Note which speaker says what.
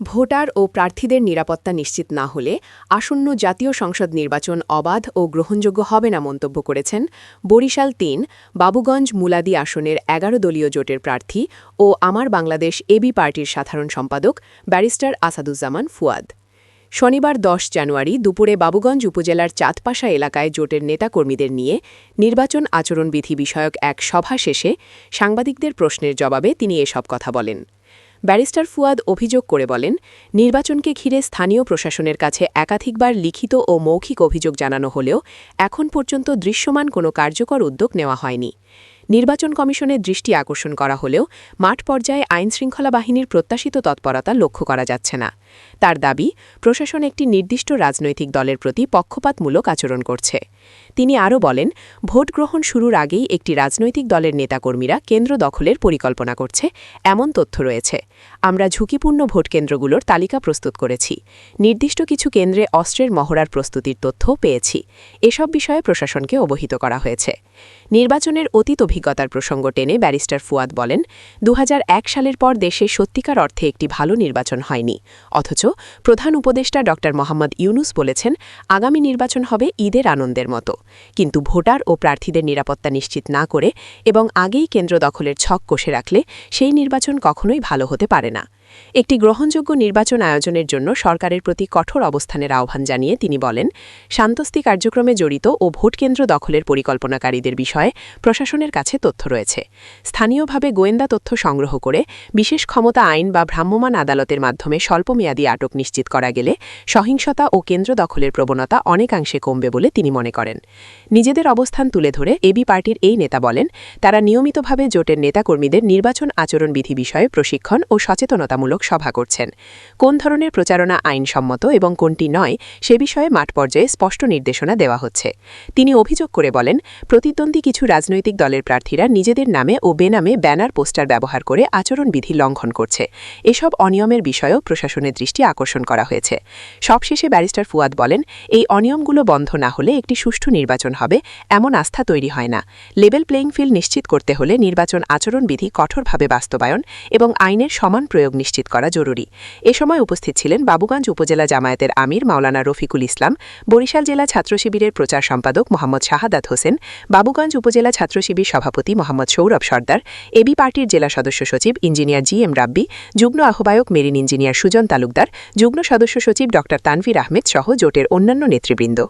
Speaker 1: Voter ও প্রার্থীদের নিরাপত্তা নিশ্চিত না হলে আসন্ন জাতীয় সংসদ নির্বাচন অবাধ ও গ্রহণযোগ্য হবে না মন্তব্য করেছেন বরিশাল তিন, বাবুগঞ্জ মুলাদি আসনের এগারো দলীয় জোটের প্রার্থী ও আমার বাংলাদেশ এবি পার্টির সাধারণ সম্পাদক ব্যারিস্টার আসাদুজ্জামান ফুয়াদ। শনিবার দশ জানুয়ারি দুপুরে বাবুগঞ্জ উপজেলার চাঁদপাশা এলাকায় জোটের নেতাকর্মীদের নিয়ে নির্বাচন আচরণবিধি বিষয়ক এক সভা শেষে সাংবাদিকদের প্রশ্নের জবাবে তিনি এসব কথা বলেন। ব্যারিস্টার ফুয়াদ অভিযোগ করে বলেন, নির্বাচনকে ঘিরে স্থানীয় প্রশাসনের কাছে একাধিকবার লিখিত ও মৌখিক অভিযোগ জানানো হলেও এখন পর্যন্ত দৃশ্যমান কোনো কার্যকর উদ্যোগ নেওয়া হয়নি। নির্বাচন কমিশনের দৃষ্টি আকর্ষণ করা হলেও মাঠ পর্যায়ে আইন শৃঙ্খলা বাহিনীর প্রত্যাশিত তৎপরতা লক্ষ্য করা যাচ্ছে না। তার দাবি, প্রশাসন একটি নির্দিষ্ট রাজনৈতিক দলের প্রতি পক্ষপাতমূলক আচরণ করছে। তিনি আরও বলেন, ভোট গ্রহণ শুরুর আগেই একটি রাজনৈতিক দলের নেতাকর্মীরা কেন্দ্র দখলের পরিকল্পনা করছে, এমন তথ্য রয়েছে। আমরা ঝুঁকিপূর্ণ ভোটকেন্দ্রগুলোর তালিকা প্রস্তুত করেছি। নির্দিষ্ট কিছু কেন্দ্রে অস্ত্রের মহড়ার প্রস্তুতির তথ্যও পেয়েছি। এসব বিষয়ে প্রশাসনকে অবহিত করা হয়েছে। নির্বাচনের অতীত অভিজ্ঞতার প্রসঙ্গ টেনে ব্যারিস্টার ফুয়াদ বলেন দু হাজার এক সালের পর দেশে সত্যিকার অর্থে একটি ভালো নির্বাচন হয়নি। অথচ প্রধান উপদেষ্টা ড. মোহাম্মদ ইউনুস বলেছেন, আগামী নির্বাচন হবে ঈদের আনন্দের মতো। কিন্তু ভোটার ও প্রার্থীদের নিরাপত্তা নিশ্চিত না করে এবং আগেই কেন্দ্র দখলের ছক কষে রাখলে সেই নির্বাচন কখনোই ভালো হতে পারে একটি গ্রহণযোগ্য নির্বাচন আয়োজনের জন্য সরকারের প্রতি কঠোর অবস্থানের আহ্বান জানিয়ে তিনি বলেন, শান্তস্তি কার্যক্রমে জড়িত ও ভোটকেন্দ্র দখলের পরিকল্পনাকারীদের বিষয়ে প্রশাসনের কাছে তথ্য রয়েছে। স্থানীয়ভাবে গোয়েন্দা তথ্য সংগ্রহ করে বিশেষ ক্ষমতা আইন বা ভ্রাম্যমাণ আদালতের মাধ্যমে স্বল্পমেয়াদী আটক নিশ্চিত করা গেলে সহিংসতা ও কেন্দ্র দখলের প্রবণতা অনেকাংশে কমবে বলে তিনি মনে করেন। নিজেদের অবস্থান তুলে ধরে এবি পার্টির এই নেতা বলেন, তারা নিয়মিতভাবে জোটের নেতাকর্মীদের নির্বাচন আচরণবিধি বিষয়ে প্রশিক্ষণ ও সচেতনতা সচেতনতামূলক সভা করছেন। কোন ধরনের প্রচারণা আইনসম্মত এবং কোনটি নয়, সে বিষয়ে মাঠ পর্যায়ে স্পষ্ট নির্দেশনা দেওয়া হচ্ছে। তিনি অভিযোগ করে বলেন, প্রতিদ্বন্দ্বী কিছু রাজনৈতিক দলের প্রার্থীরা নিজেদের নামে ও বেনামে ব্যানার, পোস্টার ব্যবহার করে আচরণবিধি লঙ্ঘন করছে। এসব অনিয়মের বিষয়েও প্রশাসনের দৃষ্টি আকর্ষণ করা হয়েছে। সবশেষে ব্যারিস্টার ফুয়াদ বলেন, এই অনিয়মগুলো বন্ধ না হলে একটি সুষ্ঠু নির্বাচন হবে, এমন আস্থা তৈরি হয় না। লেভেল প্লেইং ফিল্ড নিশ্চিত করতে হলে নির্বাচন আচরণবিধি কঠোরভাবে বাস্তবায়ন এবং আইনের সমান প্রয়োগ নিশ্চিত করা জরুরি। এ সময় উপস্থিত ছিলেন বাবুগঞ্জ উপজেলা জামায়াতের আমির মাওলানা রফিকুল ইসলাম, বরিশাল জেলা ছাত্র শিবিরের প্রচার সম্পাদক মোহাম্মদ শাহাদাত হোসেন, বাবুগঞ্জ উপজেলা ছাত্র শিবির সভাপতি মোহাম্মদ সৌরভ সর্দার, এবি পার্টির জেলা সদস্য সচিব ইঞ্জিনিয়ার জি এম রাব্বি, যুগ্ম আহ্বায়ক মেরিন ইঞ্জিনিয়ার সুজন তালুকদার, যুগ্ম সদস্য সচিব ড তানভীর আহমেদ সহ জোটের অন্যান্য নেতৃবৃন্দ।